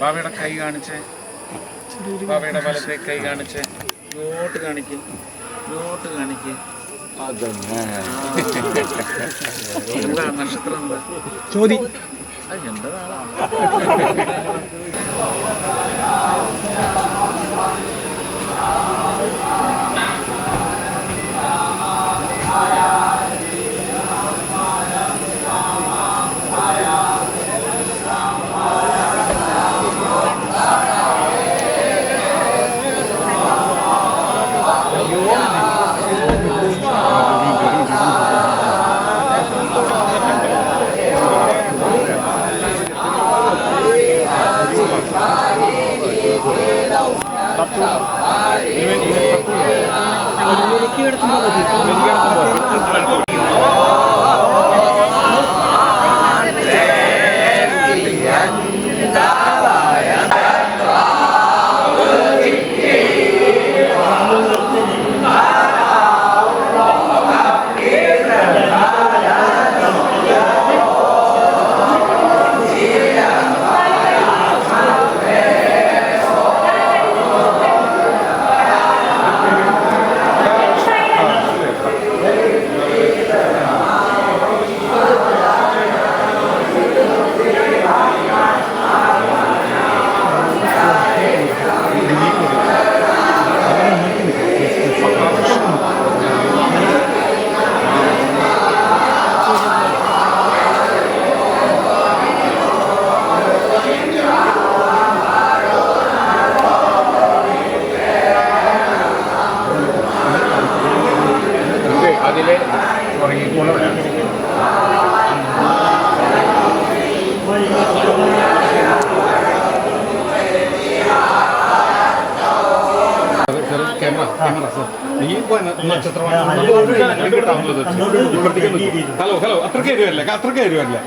ബാബയുടെ കൈ കാണിച്ചേ. ബാബയുടെ വലത്തെ കൈ കാണിച്ചേ. ഇങ്ങോട്ട് കാണിക്ക്. ഇങ്ങോട്ട് കാണിക്ക്. എന്താ നക്ഷത്രം എന്താ? ചോദി അത് ഈ ഹലോ ഹലോ അത്രയ്ക്ക് വരുമല്ലേ അത്രയ്ക്ക് വരുമല്ലേ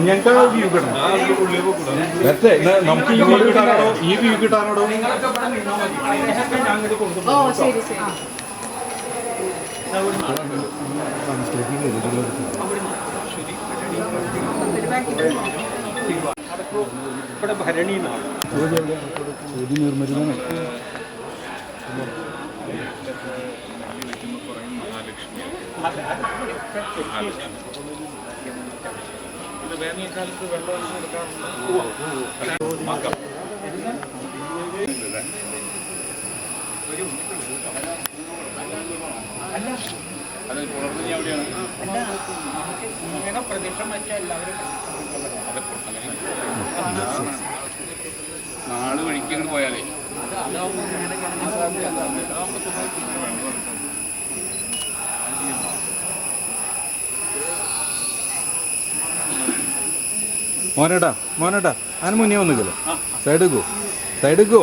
ഞങ്ങൾക്ക് വ്യൂ കിട്ടണം നമുക്ക് ഈ വ്യൂ കിട്ടാനാണോ ഈ വ്യൂ കിട്ടാനാണോ ഇവിടെ ഭരണി എന്നാണ് ഇത് വേനൽക്കാലത്ത് വെള്ളം ഒഴിച്ച് ഒരു നാൾ വഴിക്ക് അങ്ങോട്ട് പോയാലേ. മോനേട്ടാ മോനേട്ടാ അതിന് മുന്നേ വന്നിക്കല്ലോ? സൈഡ് സൈഡിക്കോ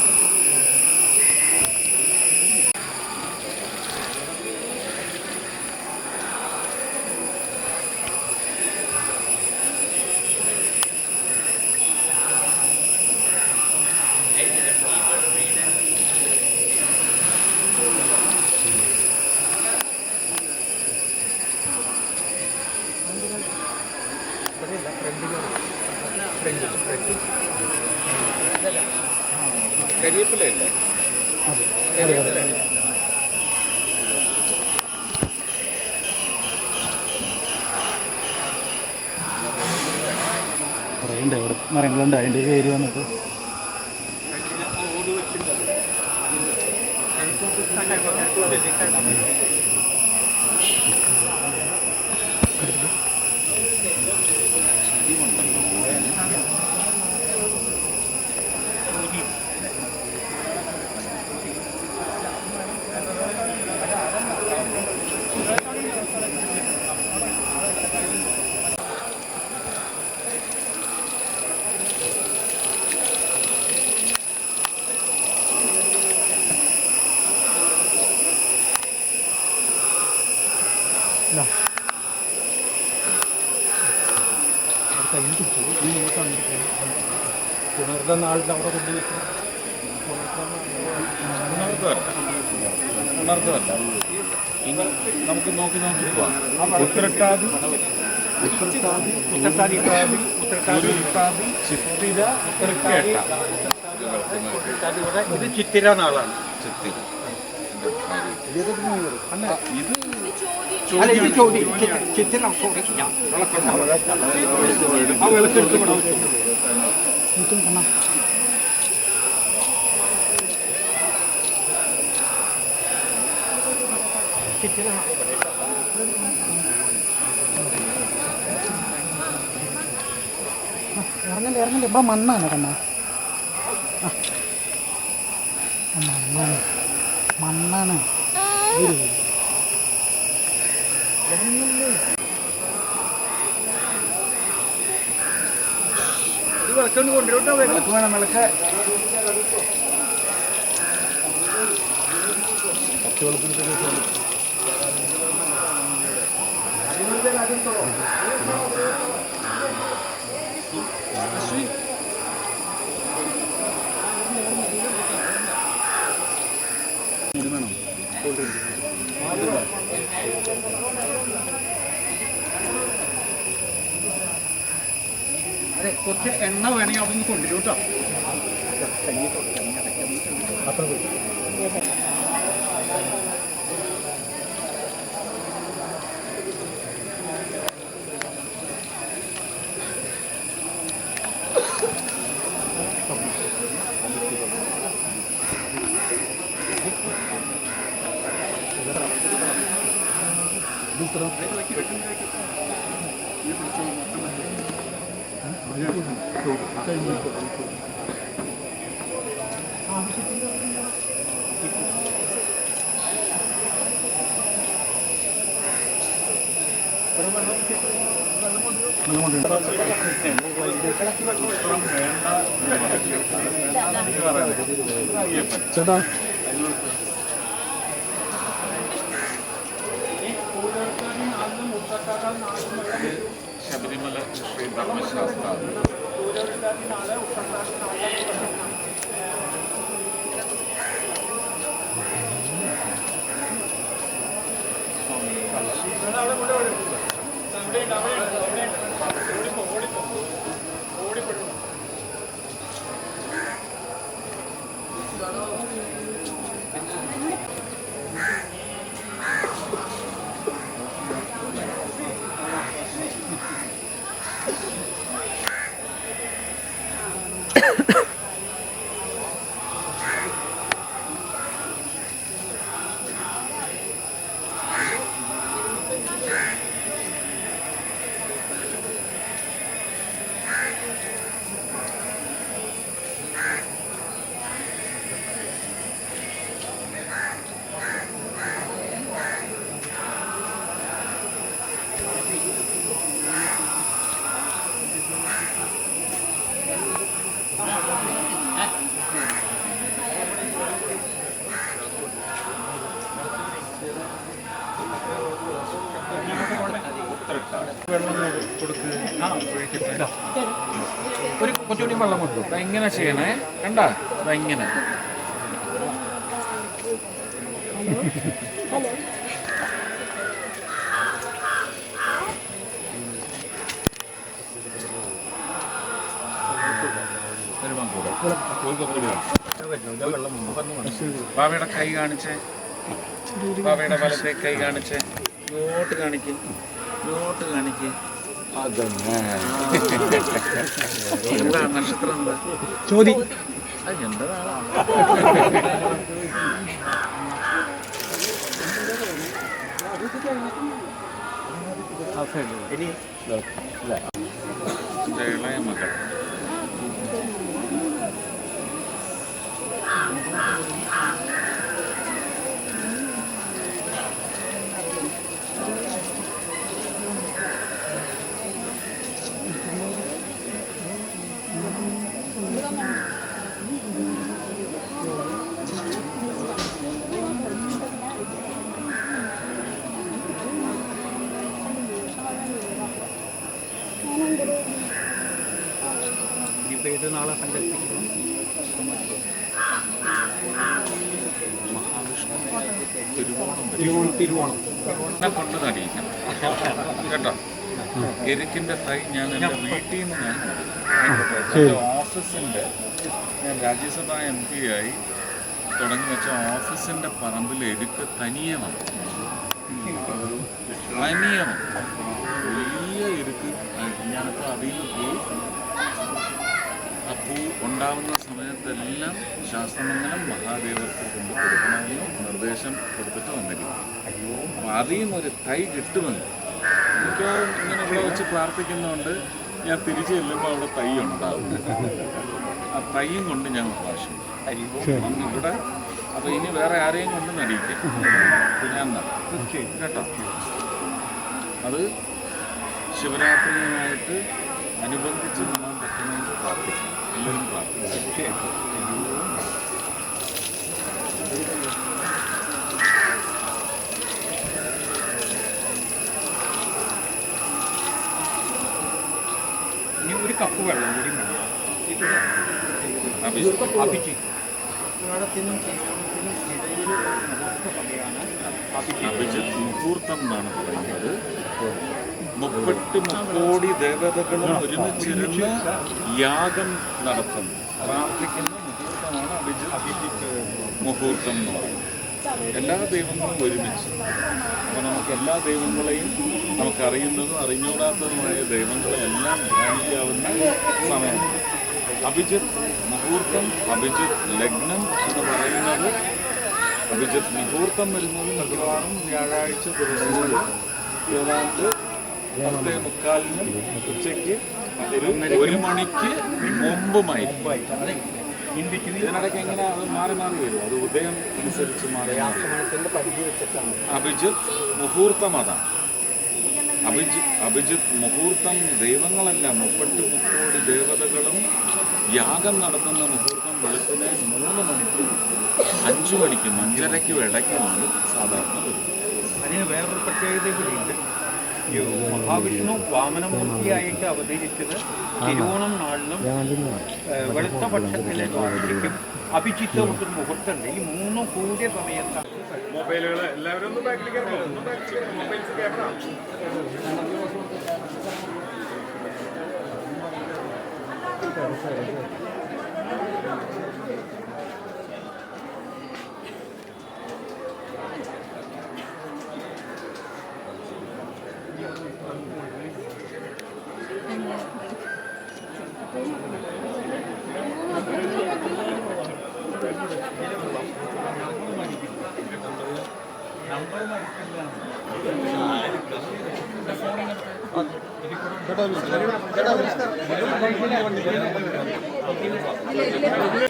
കരിയപ്പിലല്ലേ കുറേയുണ്ട് അവിടെ? മരങ്ങളുണ്ട് അതിന്റെ പേര് വന്നിട്ട്. ഇനി നമുക്ക് ഇത് ചിത്തിര നാളാണ് ചിത്തിര ഇത് അല്ല ഇത് ചോദ്യം. ചിത്രം സോറി ആ. ഇറങ്ങില്ല ഇറങ്ങില്ല. ഇവിടെ മണ്ണാണ് കണ്ണ. മണ്ണാണ്. മണ്ണാണ്. വിളക്കൊണ്ട് കൊണ്ടുവരട്ടോ വിളക്ക് വേണം വിളക്ക്. അതെ കുറച്ച് എണ്ണ വേണമെങ്കിൽ അവിടെ നിന്ന് കൊണ്ടുവരും കേട്ടോ. ചേട്ടാ. ശബരിമല ശ്രീ ധർമ്മശാസ്ത്ര. വെള്ളം കൊടുക്ക് ആ ഒഴിക്കട്ടെ ഒരു കൊച്ചുകൂടി വെള്ളം കൊടുക്കും അപ്പം എങ്ങനെ ചെയ്യണേ. കണ്ട? ഇങ്ങനെ. ബാബയുടെ കൈ കാണിച്ചേ. ബാബയുടെ വലത്തെ കൈ കാണിച്ചേ. ഇങ്ങോട്ട് കാണിക്കും. ഇങ്ങോട്ട് കാണിക്കും. എന്താ നക്ഷത്രം എന്താ? ചോദി. എന്റെ ഇളയ മകൾ. മഹാവിഷ്ണു സങ്കല്പിക്കുന്നു. തിരുവോണം കൊണ്ട് കേട്ടോ? എരിക്കിന്റെ തൈ ഞാൻ എന്റെ വീട്ടിൽ നിന്ന് ഞാൻ ഓഫീസിന്റെ ഞാൻ രാജ്യസഭാ എം പി ആയി തുടങ്ങി വെച്ച ഓഫീസിന്റെ പറമ്പിൽ എരുക്ക് തനിയെ വന്നു. തനിയെ വന്നു. വലിയ എരുക്ക്. ഞാനിപ്പോ അതിൽ പോയി ആ ഉണ്ടാവുന്ന സമയത്തെല്ലാം ശാസ്ത്രമംഗലം മഹാദേവർക്ക് കൊണ്ട് കൊടുക്കണമെന്ന് നിർദ്ദേശം കൊടുത്തിട്ട് വന്നിരിക്കുന്നു. അപ്പോൾ അതിൽ ഒരു തൈ കിട്ടുമെന്ന്. മിക്കവാറും ഇങ്ങനെ ഇവിടെ വെച്ച് പ്രാർത്ഥിക്കുന്നതുകൊണ്ട് ഞാൻ തിരിച്ചു ചെല്ലുമ്പോൾ അവിടെ തൈ ഉണ്ടാവും. ആ തൈയും കൊണ്ട് ഞാൻ പ്രാവശ്യം അന്ന് ഇവിടെ അപ്പോൾ ഇനി വേറെ ആരെയും കൊണ്ട് നടിയിക്കാം ഞാൻ. കേട്ടോ? അത് ശിവരാത്രിയുമായിട്ട് അനുബന്ധിച്ച് നമ്മൾ എല്ലാവരും പ്രാർത്ഥിക്കും ഇനി ഒരു കപ്പ് വെള്ളം കൂടി മതി അഭിജിത്ത് ഉത്രാടത്തിനും തിരുവോണത്തിനും ഇടയിൽ അഭിജിത്ത് മുഹൂർത്തം എന്നാണ് പറയുന്നത്. മുപ്പെട്ട് മുക്കോടി ദേവതകളും ഒരുമിച്ചിരുന്ന് യാഗം നടത്തുന്നു. പ്രാർത്ഥിക്കുന്ന മുഹൂർത്തമാണ് അഭിജിത് മുഹൂർത്തം എന്ന് പറയുന്നത്. എല്ലാ ദൈവങ്ങളും ഒരുമിച്ച്. അപ്പോൾ നമുക്ക് എല്ലാ ദൈവങ്ങളെയും നമുക്കറിയുന്നതും അറിഞ്ഞൂടാത്തതുമായ ദൈവങ്ങളെ എല്ലാം ധ്യാനിക്കാവുന്ന സമയമാണ്. അഭിജിത്ത് മുഹൂർത്തം അഭിജിത്ത് ലഗ്നം എന്ന് പറയുന്നത് അഭിജിത് മുഹൂർത്തം വരുന്നത് ഭഗവാനും വ്യാഴാഴ്ച ദിവസങ്ങളിൽ ഏതാണ്ട് പത്തേ മുക്കാലിന് ഉച്ചയ്ക്ക് ഒരു മണിക്ക് മുമ്പുമായി. ഇതിനിടയ്ക്ക് എങ്ങനെ അത് മാറി മാറി വരും? അത് ഉദയം അനുസരിച്ച് മാറി. അഭിജിത്ത് മുഹൂർത്തം അതാണ് അഭിജിത്ത് അഭിജിത്ത് മുഹൂർത്തം ദൈവങ്ങളല്ല മുപ്പട്ട് മുക്കോടി ദേവതകളും യാഗം നടത്തുന്ന മുഹൂർത്തം വെളുപ്പിനെ മൂന്ന് മണിക്കും അഞ്ചു മണിക്കും അഞ്ചരയ്ക്കും ഇടയ്ക്കുമാണ് സാധാരണ അതിന് വേറൊരു പ്രത്യേകത കൂടിയുണ്ട് മഹാവിഷ്ണു വാമനമൂർത്തിയായിട്ട് അവതരിച്ചത് തിരുവോണം നാളിലും വെളുത്ത പക്ഷത്തിലെ രാത്രിക്കും അഭിജിത്ത് ഒരു മുഹൂർത്തമുണ്ട്. ഈ മൂന്നും കൂടിയ സമയത്താണ് മൊബൈലുകൾ എല്ലാവരും ഒന്ന് ബാക്കിലേക്ക് ഇറങ്ങോ ഒന്ന് ബാക്കിലേക്ക് മൊബൈൽസ് ക്യാമറ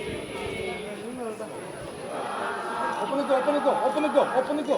ഓപ്പണിക്കോ ഓപ്പണിക്കോ ഓപ്പണിക്കോ ഓപ്പണിക്കോ